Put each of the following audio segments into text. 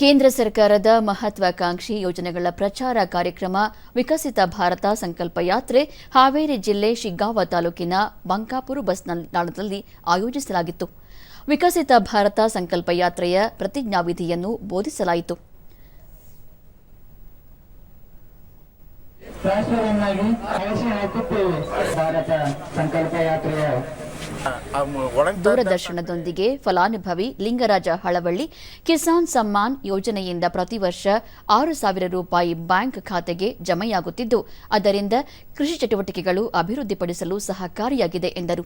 ಕೇಂದ್ರ ಸರ್ಕಾರದ ಮಹತ್ವಾಕಾಂಕ್ಷಿ ಯೋಜನೆಗಳ ಪ್ರಚಾರ ಕಾರ್ಯಕ್ರಮ, ವಿಕಸಿತ ಭಾರತ ಸಂಕಲ್ಪ ಯಾತ್ರೆ, ಹಾವೇರಿ ಜಿಲ್ಲೆ ಶಿಗ್ಗಾವ ತಾಲೂಕಿನ ಬಂಕಾಪುರ ಬಸ್ ನಿಲ್ದಾಣದಲ್ಲಿ ಆಯೋಜಿಸಲಾಗಿತ್ತು. ವಿಕಸಿತ ಭಾರತ ಸಂಕಲ್ಪ ಯಾತ್ರೆಯ ಪ್ರತಿಜ್ಞಾವಿಧಿಯನ್ನು ಬೋಧಿಸಲಾಯಿತು. ಭಾರತ ಸಂಕಲ್ಪ ಯಾತ್ರೆಯ ದೂರದರ್ಶನದೊಂದಿಗೆ ಫಲಾನುಭವಿ ಲಿಂಗರಾಜ ಹಳವಳ್ಳಿ, ಕಿಸಾನ್ ಸಮ್ಮಾನ್ ಯೋಜನೆಯಿಂದ ಪ್ರತಿ ವರ್ಷ ಆರು ಸಾವಿರ ರೂಪಾಯಿ ಬ್ಯಾಂಕ್ ಖಾತೆಗೆ ಜಮೆಯಾಗುತ್ತಿದ್ದು, ಅದರಿಂದ ಕೃಷಿ ಚಟುವಟಿಕೆಗಳು ಅಭಿವೃದ್ಧಿಪಡಿಸಲು ಸಹಕಾರಿಯಾಗಿದೆ ಎಂದರು.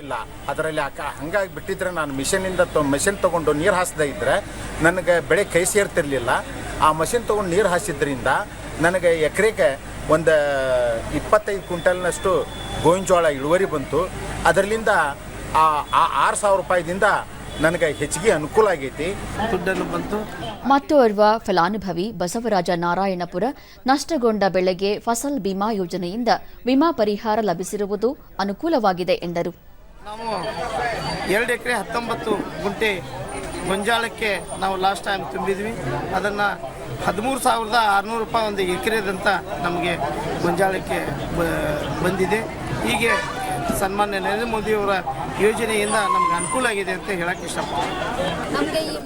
ಇಲ್ಲ, ಅದರಲ್ಲಿ ಹಂಗಾಗಿ ಬಿಟ್ಟಿದ್ರೆ ನಾನು ಮಿಷನಿಂದ ಮಿಷನ್ ತೊಗೊಂಡು ನೀರು ಹಾಸದೇ ಇದ್ದರೆ ನನಗೆ ಬೆಳೆ ಕೈ ಸೇರ್ತಿರ್ಲಿಲ್ಲ. ಆ ಮಷಿನ್ ತೊಗೊಂಡು ನೀರು ಹಾಸಿದ್ರಿಂದ ನನಗೆ ಎಕರೆಗೆ ಒಂದು ಇಪ್ಪತ್ತೈದು ಕ್ವಿಂಟಲ್ನಷ್ಟು ಗೋವಿನ ಜೋಳ ಇಳುವರಿ ಬಂತು. ಅದರಲ್ಲಿಂದ ಆ ಆ ಆರು ಸಾವಿರ ರೂಪಾಯಿದಿಂದ ನನಗೆ ಹೆಚ್ಚಿಗೆ ಅನುಕೂಲ ಆಗೈತಿ. ದುಡ್ಡನ್ನು ಬಂತು. ಮತ್ತೋರ್ವ ಫಲಾನುಭವಿ ಬಸವರಾಜ ನಾರಾಯಣಪುರ ನಷ್ಟಗೊಂಡ ಬೆಳೆಗೆ ಫಸಲ್ ಬಿಮಾ ಯೋಜನೆಯಿಂದ ವಿಮಾ ಪರಿಹಾರ ಲಭಿಸಿರುವುದು ಅನುಕೂಲವಾಗಿದೆ ಎಂದರು. ನಾವು ಎರಡು ಎಕರೆ ಹತ್ತೊಂಬತ್ತು ಗುಂಟೆ ಗೊಂಜಾಳಕ್ಕೆ ನಾವು ಲಾಸ್ಟ್ ಟೈಮ್ ತುಂಬಿದ್ವಿ. ಅದನ್ನು ಹದಿಮೂರು ಸಾವಿರದ ಆರುನೂರು ರೂಪಾಯಿ ಒಂದು ಎಕರೆದಂತ ನಮಗೆ ಗೊಂಜಾಳಕ್ಕೆ ಬಂದಿದೆ. ಹೀಗೆ ಸನ್ಮಾನ್ಯ ನರೇಂದ್ರ ಮೋದಿಯವರ ಯೋಜನೆಯಿಂದ ನಮ್ಗೆ ಅನುಕೂಲ ಆಗಿದೆ ಅಂತ ಹೇಳಕ್ಕೆ ಇಷ್ಟಪಡ್ತೀನಿ.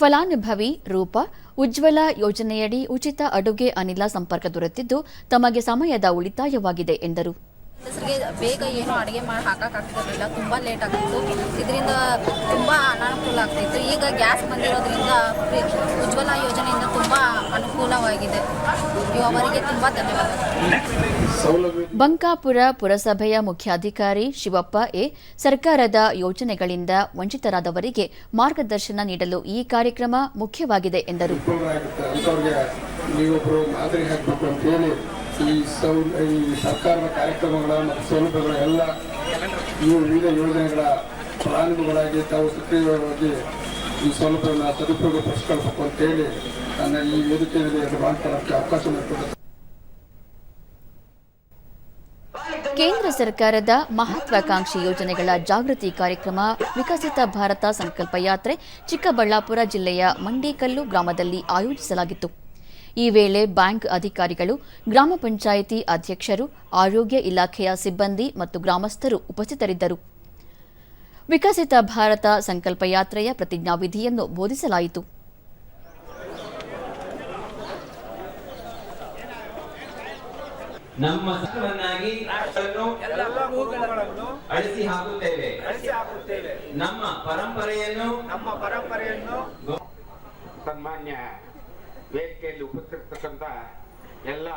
ಫಲಾನುಭವಿ ರೂಪ, ಉಜ್ವಲ ಯೋಜನೆಯಡಿ ಉಚಿತ ಅಡುಗೆ ಅನಿಲ ಸಂಪರ್ಕ ದೊರೆತಿದ್ದು ತಮಗೆ ಸಮಯದ ಉಳಿತಾಯವಾಗಿದೆ ಎಂದರು. ಹೆಸರಿಗೆ ಬೇಗ ಏನು ಅಡುಗೆ ಮಾಡಿ ಹಾಕೋಕ್ಕಾಗ್ತಿರಲಿಲ್ಲ ತುಂಬ ಲೇಟ್ ಆಗ್ತಿತ್ತು ಇದರಿಂದ ತುಂಬ ಅನಾನುಕೂಲ ಆಗ್ತಿತ್ತು. ಈಗ ಗ್ಯಾಸ್ ಬಂದಿರೋದ್ರಿಂದ ಉಜ್ವಲ ಯೋಜನೆಯಿಂದ ತುಂಬ ಅನುಕೂಲವಾಗಿದೆ. ಅವರಿಗೆ ತುಂಬ ಧನ್ಯವಾದ ಬಂಕಾಪುರ ಪುರಸಭೆಯ ಮುಖ್ಯಾಧಿಕಾರಿ ಶಿವಪ್ಪ ಎ. ಸರ್ಕಾರದ ಯೋಜನೆಗಳಿಂದ ವಂಚಿತರಾದವರಿಗೆ ಮಾರ್ಗದರ್ಶನ ನೀಡಲು ಈ ಕಾರ್ಯಕ್ರಮ ಮುಖ್ಯವಾಗಿದೆ ಎಂದರು. ಈ ಸೌ ಈ ಸರ್ಕಾರದ ಕಾರ್ಯಕ್ರಮಗಳ ಮತ್ತು ಸೌಲಭ್ಯಗಳ ಎಲ್ಲ ಈ ವಿವಿಧ ಯೋಜನೆಗಳ ಫಲಾನುಭವಿಗಳಾಗಿ ತಾವು ಸಕ್ರಿಯವಾಗಿ ಈ ಸೌಲಭ್ಯವನ್ನು ಸದುಪಯೋಗ ಪಡಿಸ್ಕೊಳ್ಬೇಕು ಅಂತೇಳಿ ನನ್ನ ಈ ವೇದಿಕೆಯಲ್ಲಿ ಮಾತನಾಡೋಕ್ಕೆ ಅವಕಾಶ ಮಾಡಿಕೊಡುತ್ತೆ ಕೇಂದ್ರ ಸರ್ಕಾರದ ಮಹತ್ವಾಕಾಂಕ್ಷಿ ಯೋಜನೆಗಳ ಜಾಗೃತಿ ಕಾರ್ಯಕ್ರಮ ವಿಕಸಿತ ಭಾರತ ಸಂಕಲ್ಪ ಯಾತ್ರೆ ಚಿಕ್ಕಬಳ್ಳಾಪುರ ಜಿಲ್ಲೆಯ ಮಂಡೇಕಲ್ಲು ಗ್ರಾಮದಲ್ಲಿ ಆಯೋಜಿಸಲಾಗಿತ್ತು. ಈ ವೇಳೆ ಬ್ಯಾಂಕ್ ಅಧಿಕಾರಿಗಳು ಗ್ರಾಮ ಪಂಚಾಯಿತಿ ಅಧ್ಯಕ್ಷರು ಆರೋಗ್ಯ ಇಲಾಖೆಯ ಸಿಬ್ಬಂದಿ ಮತ್ತು ಗ್ರಾಮಸ್ಥರು ಉಪಸ್ಥಿತರಿದ್ದರು. ವಿಕಸಿತ ಭಾರತ ಸಂಕಲ್ಪ ಯಾತ್ರೆಯ ಪ್ರತಿಜ್ಞಾವಿಧಿಯನ್ನು ಬೋಧಿಸಲಾಯಿತು. ನಮ್ಮ ಸತ್ವನ್ನಾಗಿ ಅಳಿಸಿ ಹಾಕುತ್ತೇವೆ. ನಮ್ಮ ಪರಂಪರೆಯನ್ನು ನಮ್ಮ ಪರಂಪರೆಯನ್ನು ಸನ್ಮಾನ್ಯ ವೇದಿಕೆಯಲ್ಲಿ ಉಪಸ್ಥಿರ್ತಕ್ಕಂತ ಎಲ್ಲ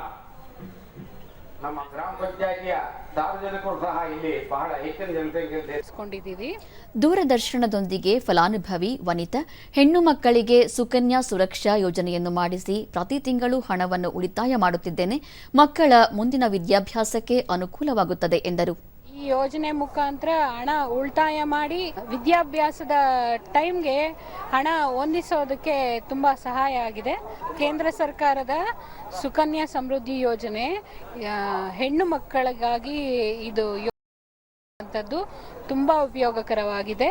ನಮ್ಮ ಗ್ರಾಮ ಪಂಚಾಯತಿಯ ಸಾರ್ವಜನಿಕರು ಸಹ ಇಲ್ಲಿ ಬಹಳ ಹೆಚ್ಚಿನ ಜನಸಂಖ್ಯೆ ದೂರದರ್ಶನದೊಂದಿಗೆ ಫಲಾನುಭವಿ ವನಿತಾ, ಹೆಣ್ಣು ಮಕ್ಕಳಿಗೆ ಸುಕನ್ಯಾ ಸುರಕ್ಷಾ ಯೋಜನೆಯನ್ನು ಮಾಡಿಸಿ ಪ್ರತಿ ತಿಂಗಳು ಹಣವನ್ನು ಉಳಿತಾಯ ಮಾಡುತ್ತಿದ್ದೇನೆ. ಮಕ್ಕಳ ಮುಂದಿನ ವಿದ್ಯಾಭ್ಯಾಸಕ್ಕೆ ಅನುಕೂಲವಾಗುತ್ತದೆ, ಎಂದರು. ಈ ಯೋಜನೆ ಮುಖಾಂತರ ಹಣ ಉಳಿತಾಯ ಮಾಡಿ ವಿದ್ಯಾಭ್ಯಾಸದ ಟೈಮ್ಗೆ ಹಣ ಹೊಂದಿಸೋದಕ್ಕೆ ತುಂಬ ಸಹಾಯ ಆಗಿದೆ. ಕೇಂದ್ರ ಸರ್ಕಾರದ ಸುಕನ್ಯಾ ಸಮೃದ್ಧಿ ಯೋಜನೆ ಹೆಣ್ಣು ಮಕ್ಕಳಿಗಾಗಿ ಇದು ಯೋಜನೆ ಅಂಥದ್ದು ತುಂಬ ಉಪಯೋಗಕರವಾಗಿದೆ.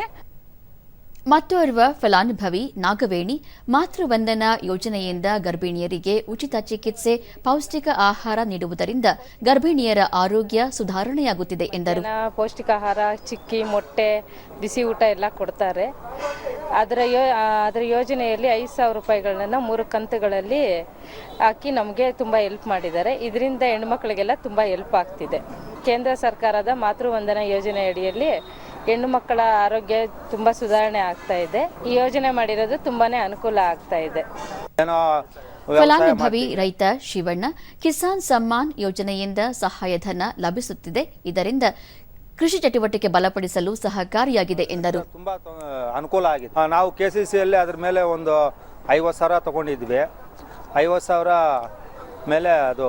ಮತ್ತೋರ್ವ ಫಲಾನುಭವಿ ನಾಗವೇಣಿ ಮಾತೃವಂದನಾ ಯೋಜನೆಯಿಂದ ಗರ್ಭಿಣಿಯರಿಗೆ ಉಚಿತ ಚಿಕಿತ್ಸೆ, ಪೌಷ್ಟಿಕ ಆಹಾರ ನೀಡುವುದರಿಂದ ಗರ್ಭಿಣಿಯರ ಆರೋಗ್ಯ ಸುಧಾರಣೆಯಾಗುತ್ತಿದೆ ಎಂದರು. ಪೌಷ್ಟಿಕ ಆಹಾರ ಚಿಕ್ಕಿ, ಮೊಟ್ಟೆ, ಬಿಸಿ ಊಟ ಎಲ್ಲ ಕೊಡ್ತಾರೆ. ಅದರ ಯೋ ಅದರ ಯೋಜನೆಯಲ್ಲಿ ಐದು ಸಾವಿರ ರೂಪಾಯಿಗಳನ್ನ ಮೂರು ಕಂತುಗಳಲ್ಲಿ ಹಾಕಿ ನಮಗೆ ತುಂಬ ಹೆಲ್ಪ್ ಮಾಡಿದ್ದಾರೆ. ಇದರಿಂದ ಹೆಣ್ಮಕ್ಳಿಗೆಲ್ಲ ತುಂಬ ಹೆಲ್ಪ್ ಆಗ್ತಿದೆ. ಕೇಂದ್ರ ಸರ್ಕಾರದ ಮಾತೃವಂದನಾ ಯೋಜನೆ ಅಡಿಯಲ್ಲಿ ಹೆಣ್ಣು ಮಕ್ಕಳ ಆರೋಗ್ಯ ತುಂಬಾ ಸುಧಾರಣೆ ಆಗ್ತಾ ಇದೆ. ಈ ಯೋಜನೆ ಮಾಡಿರೋದು ತುಂಬಾನೇ ಅನುಕೂಲ ಆಗ್ತಾ ಇದೆ. ಫಲಾನುಭವಿ ರೈತ ಶಿವಣ್ಣ ಕಿಸಾನ್ ಸಮ್ಮಾನ್ ಯೋಜನೆಯಿಂದ ಸಹಾಯಧನ ಲಭಿಸುತ್ತಿದೆ. ಇದರಿಂದ ಕೃಷಿ ಚಟುವಟಿಕೆ ಬಲಪಡಿಸಲು ಸಹಕಾರಿಯಾಗಿದೆ ಎಂದರು. ತುಂಬಾ ಅನುಕೂಲ ಆಗಿದೆ. ನಾವು ಕೆ ಅದರ ಸಿಯಲ್ಲಿ ಅದ್ರ ಮೇಲೆ ಒಂದು ಐವತ್ತು ಸಾವಿರ ತಗೊಂಡಿದ್ವಿ. ಐವತ್ತು ಸಾವಿರ ಮೇಲೆ ಅದು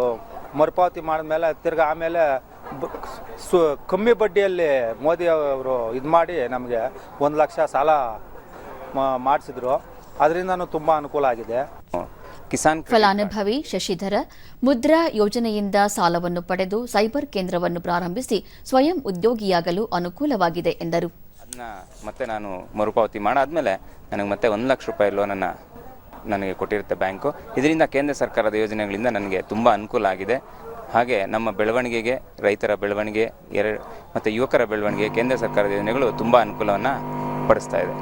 ಮರುಪಾವತಿ ಮಾಡಿದ್ಮೇಲೆ ತಿರ್ಗಿ ಆಮೇಲೆ ಸು ಕಮ್ಮಿ ಬಡ್ಡಿಯಲ್ಲಿ ಮೋದಿ ಅವರು ಇದು ಮಾಡಿ ನಮಗೆ ಒಂದು ಲಕ್ಷ ಸಾಲ ಮಾಡಿಸಿದ್ರು. ಅದರಿಂದನೂ ತುಂಬ ಅನುಕೂಲ ಆಗಿದೆ. ಕಿಸಾನ್ ಫಲಾನುಭವಿ ಶಶಿಧರ ಮುದ್ರಾ ಯೋಜನೆಯಿಂದ ಸಾಲವನ್ನು ಪಡೆದು ಸೈಬರ್ ಕೇಂದ್ರವನ್ನು ಪ್ರಾರಂಭಿಸಿ ಸ್ವಯಂ ಉದ್ಯೋಗಿಯಾಗಲು ಅನುಕೂಲವಾಗಿದೆ ಎಂದರು. ಅದನ್ನ ಮತ್ತೆ ನಾನು ಮರುಪಾವತಿ ಮಾಡಾದ್ಮೇಲೆ ನನಗೆ ಮತ್ತೆ ಒಂದು ಲಕ್ಷ ರೂಪಾಯಿ ಲೋನನ್ನು ನನಗೆ ಕೊಟ್ಟಿರುತ್ತೆ ಬ್ಯಾಂಕು. ಇದರಿಂದ ಕೇಂದ್ರ ಸರ್ಕಾರದ ಯೋಜನೆಗಳಿಂದ ನನಗೆ ತುಂಬ ಅನುಕೂಲ ಆಗಿದೆ. ಹಾಗೆ ನಮ್ಮ ಬೆಳವಣಿಗೆಗೆ, ರೈತರ ಬೆಳವಣಿಗೆ ಎರಡು ಮತ್ತು ಯುವಕರ ಬೆಳವಣಿಗೆ ಕೇಂದ್ರ ಸರ್ಕಾರದ ಯೋಜನೆಗಳು ತುಂಬ ಅನುಕೂಲವನ್ನು ಪಡಿಸ್ತಾ ಇದೆ.